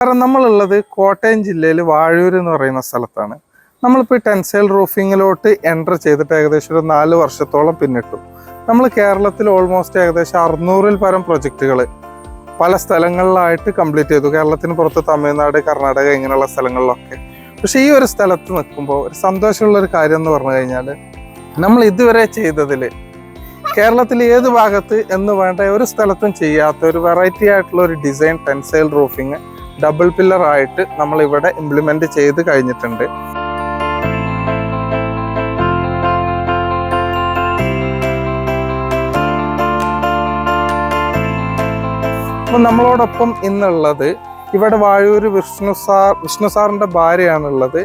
കാരണം നമ്മളുള്ളത് കോട്ടയം ജില്ലയിൽ വാഴൂർ എന്ന് പറയുന്ന സ്ഥലത്താണ്. നമ്മളിപ്പോൾ ഈ ടെൻസൈൽ റൂഫിങ്ങിലോട്ട് എന്റർ ചെയ്തിട്ട് ഏകദേശം ഒരു നാല് വർഷത്തോളം പിന്നിട്ടു. നമ്മൾ കേരളത്തിൽ ഓൾമോസ്റ്റ് ഏകദേശം അറുന്നൂറിൽ പരം പ്രൊജക്റ്റുകൾ പല സ്ഥലങ്ങളിലായിട്ട് കംപ്ലീറ്റ് ചെയ്തു. കേരളത്തിന് പുറത്ത് തമിഴ്നാട് കർണാടക ഇങ്ങനെയുള്ള സ്ഥലങ്ങളിലൊക്കെ. പക്ഷേ ഈ ഒരു സ്ഥലത്ത് നിൽക്കുമ്പോൾ ഒരു സന്തോഷമുള്ളൊരു കാര്യം എന്ന് പറഞ്ഞു കഴിഞ്ഞാൽ നമ്മൾ ഇതുവരെ ചെയ്തതിൽ കേരളത്തിൽ ഏത് ഭാഗത്ത് എന്ന് വേണ്ട ഒരു സ്ഥലത്തും ചെയ്യാത്ത ഒരു വെറൈറ്റി ആയിട്ടുള്ള ഒരു design tensile roofing double pillar ആയിട്ട് നമ്മൾ ഇവിടെ ഇംപ്ലിമെന്റ് ചെയ്ത് കഴിഞ്ഞിട്ടുണ്ട്. അപ്പൊ നമ്മളോടൊപ്പം ഇന്നുള്ളത് ഇവിടെ വാഴൂര് വിഷ്ണു സാർ വിഷ്ണു സാറിന്റെ ഭാര്യയാണുള്ളത്.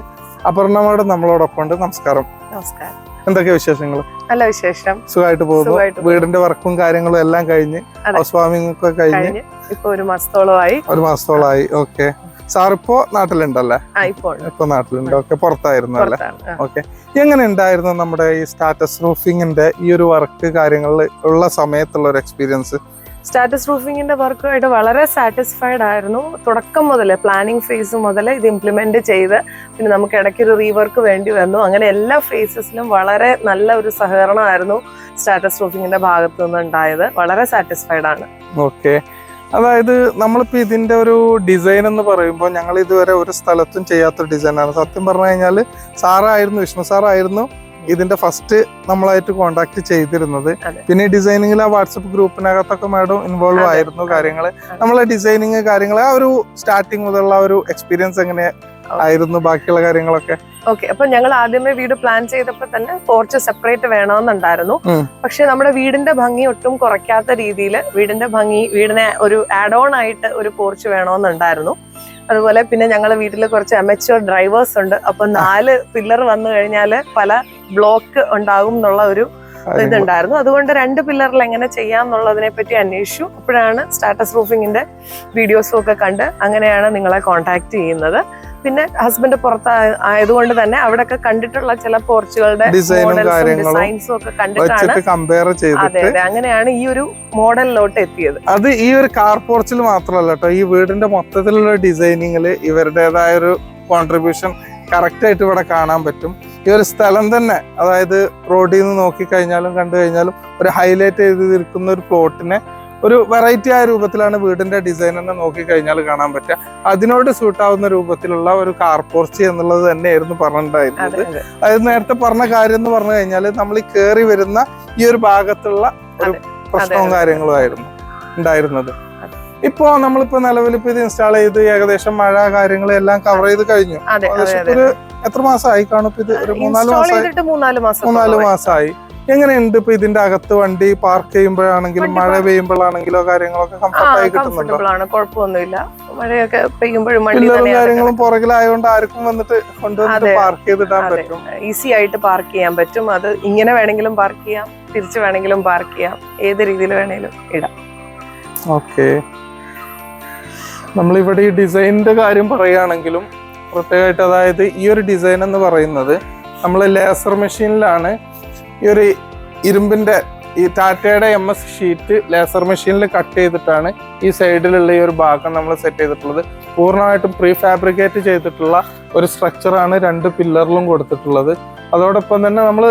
അപർണ നമ്മളോടൊപ്പം ഉണ്ട് നമസ്കാരം. നമസ്കാരം. എന്തൊക്കെ വിശേഷങ്ങൾ നല്ല വിശേഷം. സുഖമായിട്ട് പോകുന്നു. വീടിന്റെ വർക്കും കാര്യങ്ങളും എല്ലാം കഴിഞ്ഞ്. ഹൗസ് വാമിംഗ് ഒക്കെ കഴിഞ്ഞ് ഇപ്പൊ ഒരു മാസത്തോളമായി. ഒരു മാസത്തോളമായി. ഓക്കെ. സാർ ഇപ്പോ നാട്ടിലുണ്ടല്ലേ? ഇപ്പൊ നാട്ടിലുണ്ട്. ഓക്കെ പുറത്തായിരുന്നു അല്ലേ? ഓക്കെ. എങ്ങനെ ഉണ്ടായിരുന്നു നമ്മുടെ ഈ സ്റ്റാറ്റസ് റൂഫിങ്ങിന്റെ ഈ ഒരു വർക്ക് കാര്യങ്ങളിൽ ഉള്ള സമയത്തുള്ള ഒരു എക്സ്പീരിയൻസ്? സ്റ്റാറ്റസ് പ്രൂഫിങ്ങിന്റെ വർക്കുമായിട്ട് വളരെ സാറ്റിസ്ഫൈഡ് ആയിരുന്നു. തുടക്കം മുതൽ പ്ലാനിങ് ഫേസ് മുതൽ ഇത് ഇംപ്ലിമെന്റ് ചെയ്ത് പിന്നെ നമുക്ക് ഇടയ്ക്ക് ഒരു റീവർക്ക് വേണ്ടി വന്നു. അങ്ങനെ എല്ലാ ഫേസസിലും വളരെ നല്ല ഒരു സഹകരണമായിരുന്നു സ്റ്റാറ്റസ് പ്രൂഫിങ്ങിന്റെ ഭാഗത്തു നിന്ന് ഉണ്ടായത് വളരെ സാറ്റിസ്ഫൈഡ് ആണ്. ഓക്കെ അതായത് നമ്മളിപ്പോ ഇതിന്റെ ഒരു ഡിസൈൻ എന്ന് പറയുമ്പോൾ ഞങ്ങൾ ഇതുവരെ ഒരു സ്ഥലത്തും ചെയ്യാത്ത ഡിസൈനാണ് സത്യം പറഞ്ഞു കഴിഞ്ഞാൽ സാറായിരുന്നു വിഷ്ണു സാറായിരുന്നു. ഇതിന്റെ ഫസ്റ്റ് നമ്മളായിട്ട് കോണ്ടാക്ട് ചെയ്തിരുന്നത്. പിന്നെ ഡിസൈനിങ്ങിൽ ആ വാട്സപ്പ് ഗ്രൂപ്പിനകത്തൊക്കെ മാഡം ഇൻവോൾവ് ആയിരുന്നു കാര്യങ്ങൾ നമ്മളെ ഡിസൈനിങ് കാര്യങ്ങൾ ആ ഒരു സ്റ്റാർട്ടിങ് മുതലുള്ള ഒരു എക്സ്പീരിയൻസ് എങ്ങനെ ആയിരുന്നു ബാക്കിയുള്ള കാര്യങ്ങളൊക്കെ? ഓക്കെ അപ്പൊ ഞങ്ങൾ ആദ്യമേ വീട് പ്ലാൻ ചെയ്തപ്പോൾ തന്നെ പോർച്ച് സെപ്പറേറ്റ് വേണമെന്നുണ്ടായിരുന്നു. പക്ഷെ നമ്മുടെ വീടിന്റെ ഭംഗി ഒട്ടും കുറയ്ക്കാത്ത രീതിയിൽ വീടിന്റെ ഭംഗി വീടിനെ ഒരു ആഡ് ഓൺ ആയിട്ട് ഒരു പോർച്ച് വേണമെന്നുണ്ടായിരുന്നു. അതുപോലെ പിന്നെ ഞങ്ങളുടെ വീട്ടിൽ കുറച്ച് അമച്ചോർ ഡ്രൈവേഴ്സ് ഉണ്ട്. അപ്പൊ നാല് പില്ലർ വന്നു കഴിഞ്ഞാൽ പല ബ്ലോക്ക് ഉണ്ടാകും എന്നുള്ള ഒരു ഇതുണ്ടായിരുന്നു. അതുകൊണ്ട് രണ്ട് പില്ലറിൽ എങ്ങനെ ചെയ്യാം എന്നുള്ളതിനെ പറ്റി അന്വേഷിച്ചു. അപ്പോഴാണ് സ്റ്റാറ്റസ് റൂഫിങ്ങിന്റെ വീഡിയോസും ഒക്കെ കണ്ട് അങ്ങനെയാണ് നിങ്ങളെ കോൺടാക്ട് ചെയ്യുന്നത്. പിന്നെ ഹസ്ബൻഡ് പുറത്ത് ആയതുകൊണ്ട് തന്നെ അവിടെയൊക്കെ കണ്ടിട്ടുള്ള ചില പോർച്ചുകളുടെ ഡിസൈൻസും ഒക്കെ കണ്ടിട്ടാണ് വെച്ചിട്ട് കമ്പയർ അതെ ചെയ്തിട്ട് അതെ അങ്ങനെയാണ് ഈ ഒരു മോഡലിലോട്ട് എത്തിയത്. അത് ഈ ഒരു കാർ പോർച്ചിൽ മാത്രമല്ല കേട്ടോ ഈ വീടിന്റെ മൊത്തത്തിലുള്ള ഡിസൈനിങ്ങിൽ ഇവരുടേതായ ഒരു കോൺട്രിബ്യൂഷൻ കറക്റ്റ് ആയിട്ട് ഇവിടെ കാണാൻ പറ്റും. ഈ ഒരു സ്ഥലം തന്നെ അതായത് റോഡിൽ നിന്ന് നോക്കിക്കഴിഞ്ഞാലും കണ്ടു കഴിഞ്ഞാലും ഒരു ഹൈലൈറ്റ് ചെയ്തിരിക്കുന്ന ഒരു പ്ലോട്ടിനെ ഒരു വെറൈറ്റി ആയ രൂപത്തിലാണ് വീടിന്റെ ഡിസൈൻ തന്നെ നോക്കിക്കഴിഞ്ഞാൽ കാണാൻ പറ്റുക. അതിനോട് സൂട്ടാവുന്ന രൂപത്തിലുള്ള ഒരു കാർ പോർച്ച് എന്നുള്ളത് തന്നെയായിരുന്നു പറഞ്ഞിട്ടുണ്ടായിരുന്നത്. അതെ അതെ. അതായത് നേരത്തെ പറഞ്ഞ കാര്യം എന്ന് പറഞ്ഞു കഴിഞ്ഞാൽ നമ്മൾ ഈ കയറി വരുന്ന ഈ ഒരു ഭാഗത്തുള്ള ഒരു. പ്രശ്നവും കാര്യങ്ങളും ആയിരുന്നു ഉണ്ടായിരുന്നത്. ഇപ്പോ നമ്മളിപ്പോ നിലവിൽ ഇപ്പൊ ഇത് ഇൻസ്റ്റാൾ ചെയ്ത് ഏകദേശം മഴ കാര്യങ്ങളെല്ലാം കവർ ചെയ്ത് കഴിഞ്ഞു. ഒരു എത്ര മാസമായി കാണും ഇത്? ഒരു മൂന്നാൽ മാസമായി മാസം മൂന്നാൽ മാസമായി എങ്ങനെയുണ്ട് ഇപ്പൊ ഇതിന്റെ അകത്ത് വണ്ടി പാർക്ക് ചെയ്യുമ്പോഴാണെങ്കിലും മഴ പെയ്യുമ്പോഴാണെങ്കിലോ കാര്യങ്ങളൊക്കെ കംഫർട്ടായി കിട്ടുന്നുണ്ടോ? കുഴപ്പമൊന്നുമില്ല. മഴയൊക്കെ പെയ്യുമ്പോഴും കാര്യങ്ങളും പുറകിലായതുകൊണ്ട് ആർക്കും വന്നിട്ട് കൊണ്ടുവന്നിട്ട് പാർക്ക് ചെയ്തിടാൻ പറ്റും. ഈസി ആയിട്ട് പാർക്ക് ചെയ്യാൻ പറ്റും. അത് ഇങ്ങനെ വേണമെങ്കിലും പാർക്ക് ചെയ്യാം തിരിച്ചു വേണമെങ്കിലും പാർക്ക് ചെയ്യാം. ഏത് രീതിയിൽ വേണമെങ്കിലും ഇടാം. ഓക്കെ നമ്മളിവിടെ ഈ ഡിസൈനിന്റെ കാര്യം പറയുകയാണെങ്കിലും പ്രത്യേകമായിട്ട് അതായത് ഈ ഒരു ഡിസൈൻ എന്ന് പറയുന്നത് നമ്മൾ ലേസർ മെഷീനിലാണ് ഈ ഒരു ഇരുമ്പിന്റെ ഈ ടാറ്റയുടെ എം എസ് ഷീറ്റ് ലേസർ മെഷീനിൽ കട്ട് ചെയ്തിട്ടാണ് ഈ സൈഡിലുള്ള ഈ ഒരു ഭാഗം നമ്മൾ സെറ്റ് ചെയ്തിട്ടുള്ളത്. പൂർണമായിട്ടും പ്രീ ഫാബ്രിക്കേറ്റ് ചെയ്തിട്ടുള്ള ഒരു സ്ട്രക്ചറാണ് രണ്ട് പില്ലറിലും കൊടുത്തിട്ടുള്ളത്. അതോടൊപ്പം തന്നെ നമ്മൾ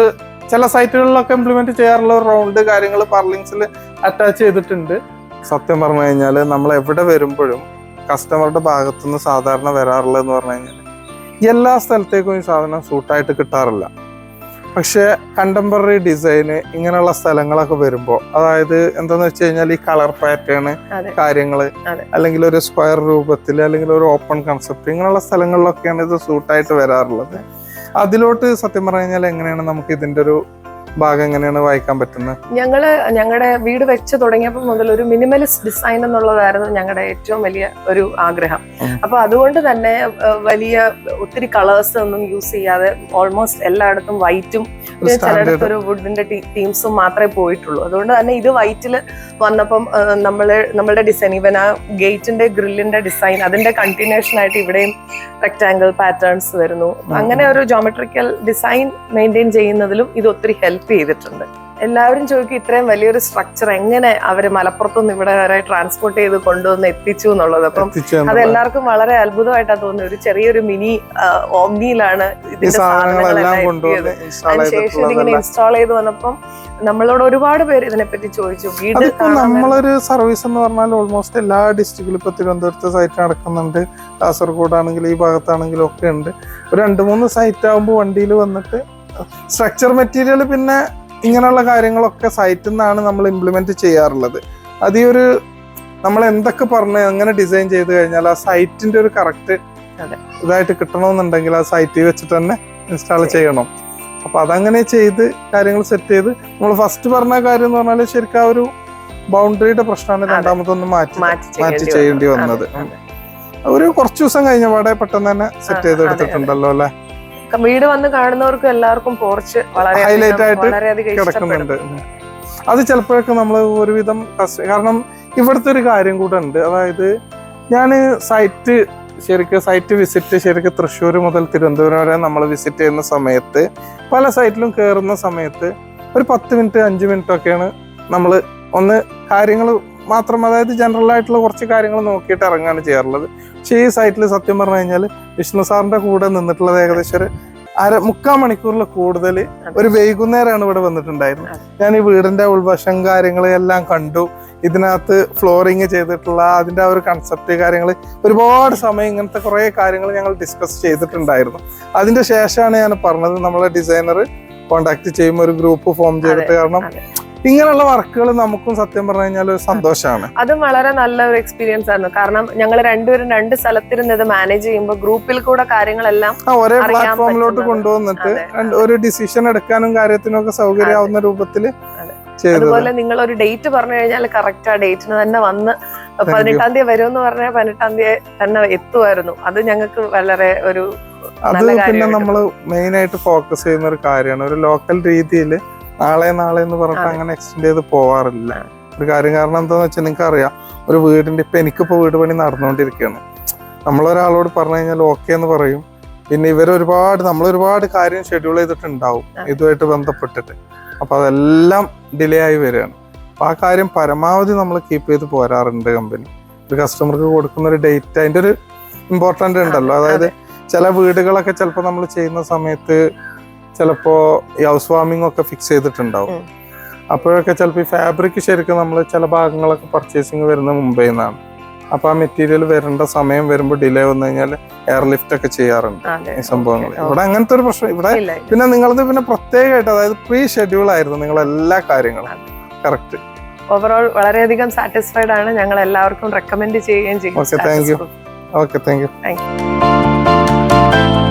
ചില സൈറ്റുകളിലൊക്കെ ഇംപ്ലിമെന്റ് ചെയ്യാറുള്ള റൗണ്ട് കാര്യങ്ങൾ പർലിങ്സിൽ അറ്റാച്ച് ചെയ്തിട്ടുണ്ട്. സത്യം പറഞ്ഞു കഴിഞ്ഞാൽ നമ്മൾ എവിടെ വരുമ്പോഴും കസ്റ്റമറുടെ ഭാഗത്തുനിന്ന് സാധാരണ വരാറുള്ളതെന്ന് പറഞ്ഞു കഴിഞ്ഞാൽ എല്ലാ സ്ഥലത്തേക്കും ഈ സാധനം സൂട്ടായിട്ട് കിട്ടാറില്ല. പക്ഷേ കണ്ടംപററി ഡിസൈന് ഇങ്ങനെയുള്ള സ്ഥലങ്ങളൊക്കെ വരുമ്പോൾ അതായത് എന്താന്ന് വെച്ച് കഴിഞ്ഞാൽ ഈ കളർ പാറ്റേൺ കാര്യങ്ങൾ അല്ലെങ്കിൽ ഒരു സ്ക്വയർ രൂപത്തിൽ അല്ലെങ്കിൽ ഒരു ഓപ്പൺ കൺസെപ്റ്റ് ഇങ്ങനെയുള്ള സ്ഥലങ്ങളിലൊക്കെയാണ് ഇത് സൂട്ടായിട്ട് വരാറുള്ളത്. അതിലോട്ട് സത്യം പറഞ്ഞു കഴിഞ്ഞാൽ എങ്ങനെയാണ് നമുക്ക് ഇതിന്റെ ഒരു ഭാഗം എങ്ങനെയാണ് വായിക്കാൻ പറ്റുന്നത് ഞങ്ങൾ ഞങ്ങളുടെ വീട് വെച്ച് തുടങ്ങിയപ്പോൾ മുതൽ ഒരു മിനിമലിസ്റ്റ് ഡിസൈൻ എന്നുള്ളതായിരുന്നു ഞങ്ങളുടെ ഏറ്റവും വലിയ ഒരു ആഗ്രഹം. അപ്പൊ അതുകൊണ്ട് തന്നെ വലിയ ഒത്തിരി കളേഴ്സ് ഒന്നും യൂസ് ചെയ്യാതെ ഓൾമോസ്റ്റ് എല്ലായിടത്തും വൈറ്റും ചിലയിടത്ത് ഒരു വുഡിന്റെ തീംസും മാത്രമേ പോയിട്ടുള്ളൂ. അതുകൊണ്ട് തന്നെ ഇത് വൈറ്റിൽ വന്നപ്പം നമ്മൾ നമ്മൾ നമ്മളുടെ ഡിസൈൻ ഇവൻ ആ ഗേറ്റിന്റെ ഗ്രില്ലിന്റെ ഡിസൈൻ അതിന്റെ കണ്ടിന്യൂഷൻ ആയിട്ട് ഇവിടെയും റെക്ടാങ്കിൾ പാറ്റേൺസ് വരുന്നു. അങ്ങനെ ഒരു ജോമെട്രിക്കൽ ഡിസൈൻ മെയിന്റെയിൻ ചെയ്യുന്നതിലും ഇത് ഒത്തിരി ഹെൽപ്പ് ചെയ്തിട്ടുണ്ട്. എല്ലാവരും ചോദിക്കും ഇത്രയും വലിയൊരു സ്ട്രക്ചർ എങ്ങനെ അവർ മലപ്പുറത്തുനിന്ന് ഇവിടെ വരെ ട്രാൻസ്പോർട്ട് ചെയ്ത് കൊണ്ടുവന്ന് എത്തിച്ചു എന്നുള്ളത്. അപ്പം അത് എല്ലാവർക്കും വളരെ അത്ഭുതമായിട്ടാണ് തോന്നുന്നത്. ഒരു ചെറിയൊരു മിനി ഓംനിയിലാണ് ഇതിന്റെ സാധനങ്ങളെല്ലാം എത്തിയത്. ഇൻസ്റ്റാൾ അതിനുശേഷം ഇതിങ്ങനെ ഇൻസ്റ്റാൾ ചെയ്ത് വന്നപ്പം നമ്മളോട് ഒരുപാട് പേര് ഇതിനെപ്പറ്റി ചോദിച്ചു. വീട് നമ്മളൊരു സർവീസ് എന്ന് പറഞ്ഞാൽ ഓൾമോസ്റ്റ് എല്ലാ ഡിസ്ട്രിക്റ്റിലും ഇപ്പൊ തിരുവനന്തപുരത്ത് സൈറ്റ് നടക്കുന്നുണ്ട്. കാസർഗോഡ് ആണെങ്കിലും ഈ ഭാഗത്താണെങ്കിലും ഒക്കെ ഉണ്ട്. ഒരു രണ്ട് മൂന്ന് സൈറ്റ് ആകുമ്പോൾ വണ്ടിയിൽ വന്നിട്ട് സ്ട്രക്ചർ മെറ്റീരിയൽ പിന്നെ ഇങ്ങനെയുള്ള കാര്യങ്ങളൊക്കെ സൈറ്റിൽ നിന്നാണ് നമ്മൾ ഇംപ്ലിമെന്റ് ചെയ്യാറുള്ളത്. അത് ഈ ഒരു നമ്മൾ എന്തൊക്കെ പറഞ്ഞ് അങ്ങനെ ഡിസൈൻ ചെയ്ത് കഴിഞ്ഞാൽ ആ സൈറ്റിന്റെ ഒരു കറക്റ്റ്. ഇതായിട്ട് കിട്ടണമെന്നുണ്ടെങ്കിൽ ആ സൈറ്റിൽ വെച്ചിട്ട് തന്നെ ഇൻസ്റ്റാൾ ചെയ്യണം. അപ്പൊ അതങ്ങനെ ചെയ്ത് കാര്യങ്ങൾ സെറ്റ് ചെയ്ത് നമ്മൾ ഫസ്റ്റ് പറഞ്ഞ കാര്യം എന്ന് പറഞ്ഞാൽ ശരിക്കും ആ ഒരു ബൗണ്ടറിയുടെ പ്രശ്നമാണ് രണ്ടാമതൊന്ന് മാറ്റി മാറ്റി ചെയ്യേണ്ടി വന്നത്. ഒരു കുറച്ച് ദിവസം കഴിഞ്ഞ പാടെ പെട്ടെന്ന് തന്നെ സെറ്റ് ചെയ്തെടുത്തിട്ടുണ്ടല്ലോ അല്ലെ? വീട് വന്ന് കാണുന്നവർക്കും എല്ലാവർക്കും പോർച്ച് വളരെ ഹൈലൈറ്റ് ആയിട്ട് കിടക്കുന്നുണ്ട്. അത് ചിലപ്പോഴൊക്കെ നമ്മൾ ഒരുവിധം കാരണം ഇവിടുത്തെ ഒരു കാര്യം കൂടെ ഉണ്ട്. അതായത് ഞാൻ സൈറ്റ് ശരിക്കും സൈറ്റ് വിസിറ്റ് ശരിക്കും തൃശ്ശൂർ മുതൽ തിരുവനന്തപുരം വരെ നമ്മൾ വിസിറ്റ് ചെയ്യുന്ന സമയത്ത് പല സൈറ്റിലും കയറുന്ന സമയത്ത് ഒരു പത്ത് മിനിറ്റ് അഞ്ച് മിനിറ്റ് ഒക്കെയാണ് നമ്മൾ ഒന്ന് കാര്യങ്ങൾ മാത്രം അതായത് ജനറൽ ആയിട്ടുള്ള കുറച്ച് കാര്യങ്ങൾ നോക്കിയിട്ട് ഇറങ്ങാണ് ചെയ്യാറുള്ളത്. പക്ഷേ ഈ സൈറ്റിൽ സത്യം പറഞ്ഞു കഴിഞ്ഞാൽ വിഷ്ണു സാറിന്റെ കൂടെ നിന്നിട്ടുള്ളത് ഏകദേശം ഒരു അര മുക്കാൽ മണിക്കൂറിൽ കൂടുതൽ ഒരു വൈകുന്നേരമാണ് ഇവിടെ വന്നിട്ടുണ്ടായിരുന്നത്. ഞാൻ ഈ വീടിന്റെ ഉൾവശം കാര്യങ്ങൾ എല്ലാം കണ്ടു. ഇതിനകത്ത് ഫ്ലോറിങ് ചെയ്തിട്ടുള്ള അതിന്റെ ആ ഒരു കൺസെപ്റ്റ് കാര്യങ്ങൾ ഒരുപാട് സമയം ഇങ്ങനത്തെ കുറേ കാര്യങ്ങൾ ഞങ്ങൾ ഡിസ്കസ് ചെയ്തിട്ടുണ്ടായിരുന്നു. അതിന്റെ ശേഷമാണ് ഞാൻ പറഞ്ഞത് നമ്മളെ ഡിസൈനർ കോണ്ടാക്ട് ചെയ്യുമ്പോൾ ഒരു ഗ്രൂപ്പ് ഫോം ചെയ്തിട്ട് കാരണം. ഇങ്ങനെയുള്ള വർക്കുകൾ നമുക്കും സത്യം പറഞ്ഞു കഴിഞ്ഞാൽ ഒരു സന്തോഷമാണ്. അതും വളരെ നല്ല ഒരു എക്സ്പീരിയൻസ് ആയിരുന്നു. കാരണം ഞങ്ങൾ രണ്ടുപേരും രണ്ട് സ്ഥലത്തിരുന്ന് ഇത് മാനേജ് ചെയ്യുമ്പോൾ ഗ്രൂപ്പിൽ കൂടെ കാര്യങ്ങളെല്ലാം ഒരേ പ്ലാറ്റ്ഫോമിലോട്ട് കൊണ്ടുവന്നിട്ട് ഒരു ഡിസിഷൻ എടുക്കാനും കാര്യത്തിനും ഒക്കെ സൗകര്യമാവുന്ന രൂപത്തിൽ അതെ. അതുപോലെ നിങ്ങൾ ഒരു ഡേറ്റ് പറഞ്ഞു കഴിഞ്ഞാൽ കറക്റ്റ് ആ ഡേറ്റിന് തന്നെ വന്ന് പതിനെട്ടാം തീയതി വരും എന്ന് പറഞ്ഞാൽ പതിനെട്ടാം തീയതി തന്നെ എത്തുമായിരുന്നു. അത് ഞങ്ങൾക്ക് വളരെ ഒരു അത് പിന്നെ നമ്മൾ മെയിൻ ആയിട്ട് ഫോക്കസ് ചെയ്യുന്ന ഒരു കാര്യമാണ്. ഒരു ലോക്കൽ രീതിയിൽ നാളെ നാളെ എന്ന് പറഞ്ഞിട്ട് അങ്ങനെ എക്സ്റ്റെൻഡ് ചെയ്ത് പോവാറില്ല. ഒരു കാര്യം കാരണം എന്താന്ന് വെച്ചാൽ നിങ്ങൾക്ക് അറിയാം ഒരു വീടിന്റെ ഇപ്പൊ എനിക്കിപ്പോ വീട് പണി നടന്നുകൊണ്ടിരിക്കുകയാണ് നമ്മളൊരാളോട് പറഞ്ഞു കഴിഞ്ഞാൽ ഓക്കെ എന്ന് പറയും. പിന്നെ ഇവർ ഒരുപാട് നമ്മൾ ഒരുപാട് കാര്യം ഷെഡ്യൂൾ ചെയ്തിട്ടുണ്ടാവും. ഇതുമായിട്ട് ബന്ധപ്പെട്ടിട്ട്. അപ്പൊ അതെല്ലാം ഡിലേ ആയി വരികയാണ്. അപ്പൊ ആ കാര്യം പരമാവധി നമ്മൾ കീപ്പ് ചെയ്ത് പോരാറുണ്ട് കമ്പനി ഒരു കസ്റ്റമർക്ക് കൊടുക്കുന്ന ഒരു ഡേറ്റ് അതിന്റെ ഒരു ഇമ്പോർട്ടന്റ് ഉണ്ടല്ലോ. അതായത് ചില വീടുകളൊക്കെ ചിലപ്പോൾ നമ്മൾ ചെയ്യുന്ന സമയത്ത് ചിലപ്പോ ഈ ഹൗസ് വാമിംഗ് ഒക്കെ ഫിക്സ് ചെയ്തിട്ടുണ്ടാവും. അപ്പോഴൊക്കെ ചിലപ്പോൾ ഈ ഫാബ്രിക് ശരിക്കും നമ്മൾ ചില ഭാഗങ്ങളൊക്കെ പർച്ചേസിങ് വരുന്ന മുംബൈയിൽ നിന്നാണ്. അപ്പൊ ആ മെറ്റീരിയൽ വരേണ്ട സമയം വരുമ്പോൾ ഡിലേ വന്നു കഴിഞ്ഞാൽ എയർ ലിഫ്റ്റ് ഒക്കെ ചെയ്യാറുണ്ട് ഈ സംഭവങ്ങൾ ഇവിടെ അങ്ങനത്തെ ഒരു പ്രശ്നം ഇവിടെ പിന്നെ നിങ്ങളത് പിന്നെ പ്രത്യേകമായിട്ട് അതായത് പ്രീ ഷെഡ്യൂൾ ആയിരുന്നു നിങ്ങൾ എല്ലാ കാര്യങ്ങളും. കറക്റ്റ് ഓവറോൾ വളരെയധികം സാറ്റിസ്ഫൈഡ് ആണ്. ഞങ്ങൾ എല്ലാവർക്കും റെക്കമെൻഡ് ചെയ്യുകയും ചെയ്യും. Okay thank you. Okay thank you thank you.